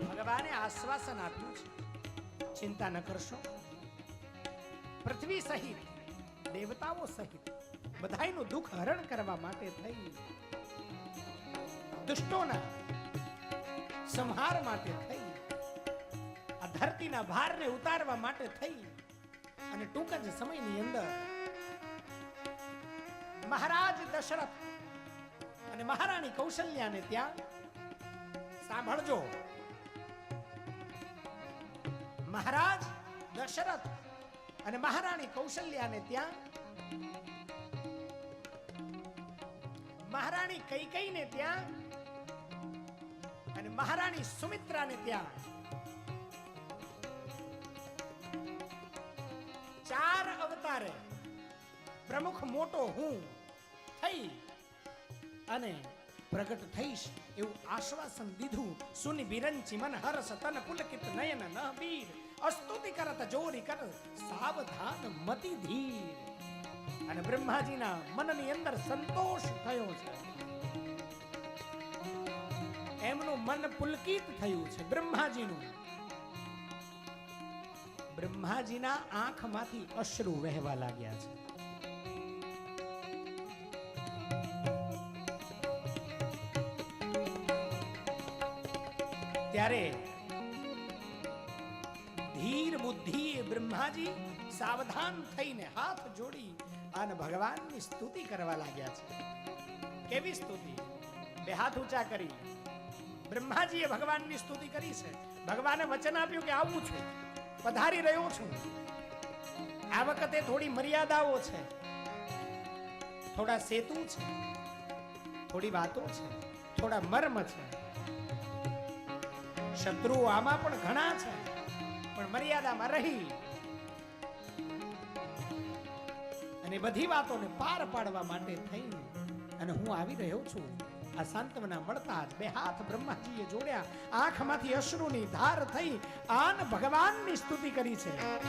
ભગવાને આશ્વાસન આપ્યું છે. ચિંતા ન કરશો. પૃથ્વી સહિત, દેવતાઓ સહિત, બધાયનું દુઃખ હરણ કરવા માટે થઈ. દુષ્ટોના સંહાર માટે થઈ. આ ધરતીના ભારને ઉતારવા માટે થઈ. અને ટૂંક જ સમયની અંદર મહારાજ દશરથ અને મહારાણી કૌશલ્યાને ત્યાં સાંભળજો. મહારાજ, દશરથ અને મહારાણી કૌશલ્યાને ત્યાં મહારાણી કૈકઈને ત્યાં અને મહારાણી સુમિત્રાને ત્યાં ચાર અવતારે પ્રમુખ મોટો હું થઈ અને પ્રગટ થઈશ એવું આશ્વાસન દીધું. સુની બિરંચી મન હર્ષ તન પુલકિત નયન ન બીર. અસ્તુતિ કરત જોરી કર સાવધાન મતિ ધીર. અને બ્રહ્માજીના મનની અંદર સંતોષ થયો છે. એમનું મન પુલકિત થયું છે, બ્રહ્માજીનું. બ્રહ્માજીના આંખમાંથી અશ્રુ વહેવા લાગ્યા છે. ત્યારે ધીર બુદ્ધિ બ્રહ્માજી સાવધાન થઈને હાથ જોડી અને ભગવાનની સ્તુતિ કરવા લાગ્યા છે. કેવી સ્તુતિ? બે હાથ ઊંચા કરી. બ્રહ્માજીએ ભગવાનની સ્તુતિ કરી છે. ભગવાને વચન આપ્યું કે આવું છું, પધારી રહ્યો છું. આ વખતે થોડી મર્યાદાઓ છે. થોડા સેતુ છે. થોડી વાતો છે. થોડા મર્મ છે. શત્રુઓ આમાં પણ ઘણા છે, પણ મર્યાદામાં રહી. અને બધી વાતોને પાર પાડવા માટે થઈ. અને હું આવી રહ્યો છું. આ સાંત્વના મળતા જ બે હાથ બ્રહ્માજીએ જોડ્યા. આંખમાંથી અશ્રુની ધાર થઈ આન ભગવાનની સ્તુતિ કરી છે.